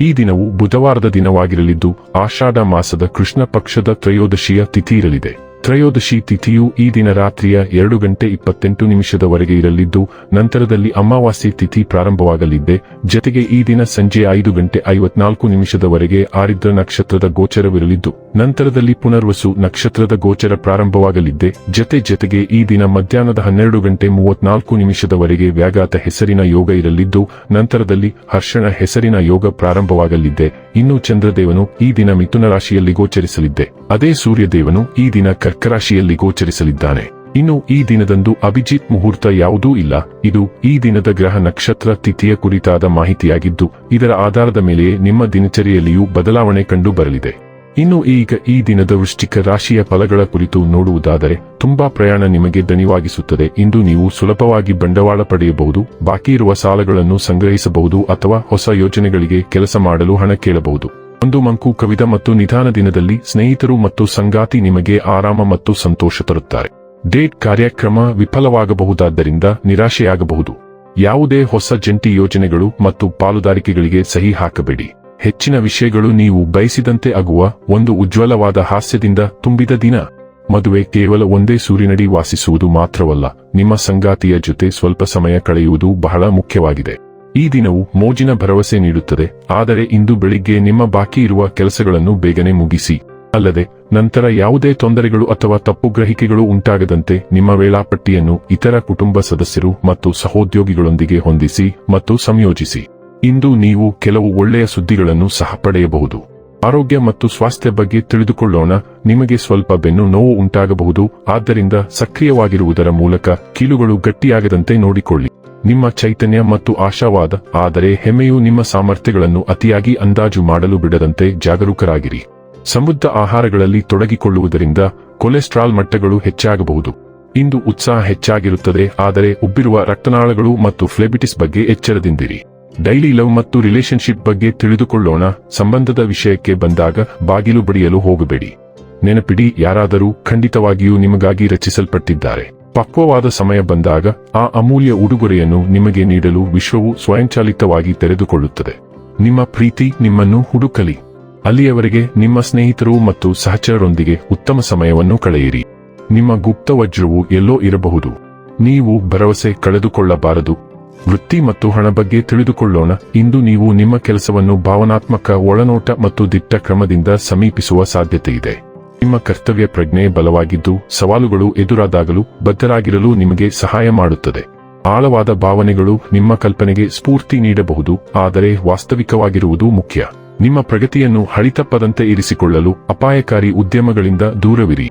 ಈ ದಿನವು ಬುಧವಾರದ ದಿನವಾಗಿರಲಿದ್ದು ಆಷಾಢ ಮಾಸದ ಕೃಷ್ಣ ಪಕ್ಷದ ತ್ರಯೋದಶಿಯ ತಿಥಿ ಇರಲಿದೆ ತ್ರಯೋದಶಿ ತಿಥಿಯು ಈ ದಿನ ರಾತ್ರಿಯ ಎರಡು ಗಂಟೆ ಇಪ್ಪತ್ತೆಂಟು ನಿಮಿಷದವರೆಗೆ ಇರಲಿದ್ದು, ನಂತರದಲ್ಲಿ ಅಮಾವಾಸ್ಯೆ ತಿಥಿ ಪ್ರಾರಂಭವಾಗಲಿದ್ದೆ. ಜತೆಗೆ ಈ ದಿನ ಸಂಜೆ ಐದು ಗಂಟೆ ಐವತ್ನಾಲ್ಕು ನಿಮಿಷದವರೆಗೆ ಆರಿದ್ರ ನಕ್ಷತ್ರದ ಗೋಚರವಿರಲಿದ್ದು, ನಂತರದಲ್ಲಿ ಪುನರ್ವಸು ನಕ್ಷತ್ರದ ಗೋಚರ ಪ್ರಾರಂಭವಾಗಲಿದ್ದೆ. ಜತೆ ಜತೆಗೆ ಈ ದಿನ ಮಧ್ಯಾಹ್ನದ ಹನ್ನೆರಡು ಗಂಟೆ ಮೂವತ್ನಾಲ್ಕು ನಿಮಿಷದವರೆಗೆ ವ್ಯಾಘಾತ ಹೆಸರಿನ ಯೋಗ ಇರಲಿದ್ದು, ನಂತರದಲ್ಲಿ ಹರ್ಷಣ ಹೆಸರಿನ ಯೋಗ ಪ್ರಾರಂಭವಾಗಲಿದ್ದೆ. ಇನ್ನು ಚಂದ್ರದೇವನು ಈ ದಿನ ಮಿಥುನ ರಾಶಿಯಲ್ಲಿ ಗೋಚರಿಸಲಿದ್ದೆ. ಅದೇ ಸೂರ್ಯದೇವನು ಈ ದಿನ ಕರ್ಕರಾಶಿಯಲ್ಲಿ ಗೋಚರಿಸಲಿದ್ದಾನೆ. ಇನ್ನು ಈ ದಿನದಂದು ಅಭಿಜಿತ್ ಮುಹೂರ್ತ ಯಾವುದೂ ಇಲ್ಲ. ಇದು ಈ ದಿನದ ಗ್ರಹ ನಕ್ಷತ್ರ ತಿಥಿಯ ಕುರಿತಾದ ಮಾಹಿತಿಯಾಗಿದ್ದು, ಇದರ ಆಧಾರದ ಮೇಲೆಯೇ ನಿಮ್ಮ ದಿನಚರಿಯಲ್ಲಿಯೂ ಬದಲಾವಣೆ ಕಂಡು ಬರಲಿದೆ. ಇನ್ನು ಈಗ ಈ ದಿನದ ವೃಶ್ಚಿಕ ರಾಶಿಯ ಫಲಗಳ ಕುರಿತು ನೋಡುವುದಾದರೆ, ತುಂಬಾ ಪ್ರಯಾಣ ನಿಮಗೆ ದಣಿವಾಗಿಸುತ್ತದೆ ಇಂದು ನೀವು ಸುಲಭವಾಗಿ ಬಂಡವಾಳ ಪಡೆಯಬಹುದು, ಬಾಕಿ ಇರುವ ಸಾಲಗಳನ್ನು ಸಂಗ್ರಹಿಸಬಹುದು ಅಥವಾ ಹೊಸ ಯೋಜನೆಗಳಿಗೆ ಕೆಲಸ ಮಾಡಲು ಹಣ ಕೇಳಬಹುದು. ಒಂದು ಮಂಕು ಕವಿದ ಮತ್ತು ನಿಧಾನ ದಿನದಲ್ಲಿ ಸ್ನೇಹಿತರು ಮತ್ತು ಸಂಗಾತಿ ನಿಮಗೆ ಆರಾಮ ಮತ್ತು ಸಂತೋಷ ತರುತ್ತಾರೆ. ಡೇಟ್ ಕಾರ್ಯಕ್ರಮ ವಿಫಲವಾಗಬಹುದಾದ್ದರಿಂದ ನಿರಾಶೆಯಾಗಬಹುದು. ಯಾವುದೇ ಹೊಸ ಜಂಟಿ ಯೋಜನೆಗಳು ಮತ್ತು ಪಾಲುದಾರಿಕೆಗಳಿಗೆ ಸಹಿ ಹಾಕಬೇಡಿ. ಹೆಚ್ಚಿನ ವಿಷಯಗಳು ನೀವು ಬಯಸಿದಂತೆ ಆಗುವ ಒಂದು ಉಜ್ವಲವಾದ ಹಾಸ್ಯದಿಂದ ತುಂಬಿದ ದಿನ. ಮದುವೆ ಕೇವಲ ಒಂದೇ ಸೂರಿನಡಿ ವಾಸಿಸುವುದು ಮಾತ್ರವಲ್ಲ, ನಿಮ್ಮ ಸಂಗಾತಿಯ ಜೊತೆ ಸ್ವಲ್ಪ ಸಮಯ ಕಳೆಯುವುದು ಬಹಳ ಮುಖ್ಯವಾಗಿದೆ. ಈ ದಿನವು ಮೋಜಿನ ಭರವಸೆ ನೀಡುತ್ತದೆ, ಆದರೆ ಇಂದು ಬೆಳಿಗ್ಗೆ ನಿಮ್ಮ ಬಾಕಿ ಇರುವ ಕೆಲಸಗಳನ್ನು ಬೇಗನೆ ಮುಗಿಸಿ. ಅಲ್ಲದೆ, ನಂತರ ಯಾವುದೇ ತೊಂದರೆಗಳು ಅಥವಾ ತಪ್ಪುಗ್ರಹಿಕೆಗಳು ಉಂಟಾಗದಂತೆ ನಿಮ್ಮ ವೇಳಾಪಟ್ಟಿಯನ್ನು ಇತರ ಕುಟುಂಬ ಸದಸ್ಯರು ಮತ್ತು ಸಹೋದ್ಯೋಗಿಗಳೊಂದಿಗೆ ಹೊಂದಿಸಿ ಮತ್ತು ಸಂಯೋಜಿಸಿ. ಇಂದು ನೀವು ಕೆಲವು ಒಳ್ಳೆಯ ಸುದ್ದಿಗಳನ್ನು ಸಹ ಪಡೆಯಬಹುದು. ಆರೋಗ್ಯ ಮತ್ತು ಸ್ವಾಸ್ಥ್ಯ ಬಗ್ಗೆ ತಿಳಿದುಕೊಳ್ಳೋಣ, ನಿಮಗೆ ಸ್ವಲ್ಪ ಬೆನ್ನು ನೋವು ಉಂಟಾಗಬಹುದು, ಆದ್ದರಿಂದ ಸಕ್ರಿಯವಾಗಿರುವುದರ ಮೂಲಕ ಕೀಲುಗಳು ಗಟ್ಟಿಯಾಗದಂತೆ ನೋಡಿಕೊಳ್ಳಿ. ನಿಮ್ಮ ಚೈತನ್ಯ ಮತ್ತು ಆಶಾವಾದ, ಆದರೆ ಹೆಮ್ಮೆಯು ನಿಮ್ಮ ಸಾಮರ್ಥ್ಯಗಳನ್ನು ಅತಿಯಾಗಿ ಅಂದಾಜು ಮಾಡಲು ಬಿಡದಂತೆ ಜಾಗರೂಕರಾಗಿರಿ. ಸಮುದ್ರ ಆಹಾರಗಳಲ್ಲಿ ತೊಡಗಿಕೊಳ್ಳುವುದರಿಂದ ಕೊಲೆಸ್ಟ್ರಾಲ್ ಮಟ್ಟಗಳು ಹೆಚ್ಚಾಗಬಹುದು. ಇಂದು ಉತ್ಸಾಹ ಹೆಚ್ಚಾಗಿರುತ್ತದೆ, ಆದರೆ ಉಬ್ಬಿರುವ ರಕ್ತನಾಳಗಳು ಮತ್ತು ಫ್ಲೆಬಿಟಿಸ್ ಬಗ್ಗೆ ಎಚ್ಚರದಿಂದಿರಿ. ಡೈಲಿ ಲವ್ ಮತ್ತು ರಿಲೇಶನ್ಶಿಪ್ ಬಗ್ಗೆ ತಿಳಿದುಕೊಳ್ಳೋಣ. ಸಂಬಂಧದ ವಿಷಯಕ್ಕೆ ಬಂದಾಗ ಬಾಗಿಲು ಬಡಿಯಲು ಹೋಗಬೇಡಿ. ನೆನಪಿಡಿ, ಯಾರಾದರೂ ಖಂಡಿತವಾಗಿಯೂ ನಿಮಗಾಗಿ ರಚಿಸಲ್ಪಟ್ಟಿದ್ದಾರೆ. ಪಕ್ವವಾದ ಸಮಯ ಬಂದಾಗ ಆ ಅಮೂಲ್ಯ ಉಡುಗೊರೆಯನ್ನು ನಿಮಗೆ ನೀಡಲು ವಿಶ್ವವು ಸ್ವಯಂಚಾಲಿತವಾಗಿ ತೆರೆದುಕೊಳ್ಳುತ್ತದೆ. ನಿಮ್ಮ ಪ್ರೀತಿ ನಿಮ್ಮನ್ನು ಹುಡುಕಲಿ. ಅಲ್ಲಿಯವರೆಗೆ ನಿಮ್ಮ ಸ್ನೇಹಿತರು ಮತ್ತು ಸಹಚರರೊಂದಿಗೆ ಉತ್ತಮ ಸಮಯವನ್ನು ಕಳೆಯಿರಿ. ನಿಮ್ಮ ಗುಪ್ತ ವಜ್ರವು ಎಲ್ಲೋ ಇರಬಹುದು. ನೀವು ಭರವಸೆ ಕಳೆದುಕೊಳ್ಳಬಾರದು. ವೃತ್ತಿ ಮತ್ತು ಹಣ ಬಗ್ಗೆ ತಿಳಿದುಕೊಳ್ಳೋಣ. ಇಂದು ನೀವು ನಿಮ್ಮ ಕೆಲಸವನ್ನು ಭಾವನಾತ್ಮಕ ಒಳನೋಟ ಮತ್ತು ದಿಟ್ಟ ಕ್ರಮದಿಂದ ಸಮೀಪಿಸುವ ಸಾಧ್ಯತೆ ಇದೆ. ನಿಮ್ಮ ಕರ್ತವ್ಯ ಪ್ರಜ್ಞೆ ಬಲವಾಗಿದ್ದು, ಸವಾಲುಗಳು ಎದುರಾದಾಗಲೂ ಬದ್ಧರಾಗಿರಲು ನಿಮಗೆ ಸಹಾಯ ಮಾಡುತ್ತದೆ. ಆಳವಾದ ಭಾವನೆಗಳು ನಿಮ್ಮ ಕಲ್ಪನೆಗೆ ಸ್ಫೂರ್ತಿ ನೀಡಬಹುದು, ಆದರೆ ವಾಸ್ತವಿಕವಾಗಿರುವುದು ಮುಖ್ಯ. ನಿಮ್ಮ ಪ್ರಗತಿಯನ್ನು ಹಳಿತಪ್ಪದಂತೆ ಇರಿಸಿಕೊಳ್ಳಲು ಅಪಾಯಕಾರಿ ಉದ್ಯಮಗಳಿಂದ ದೂರವಿರಿ.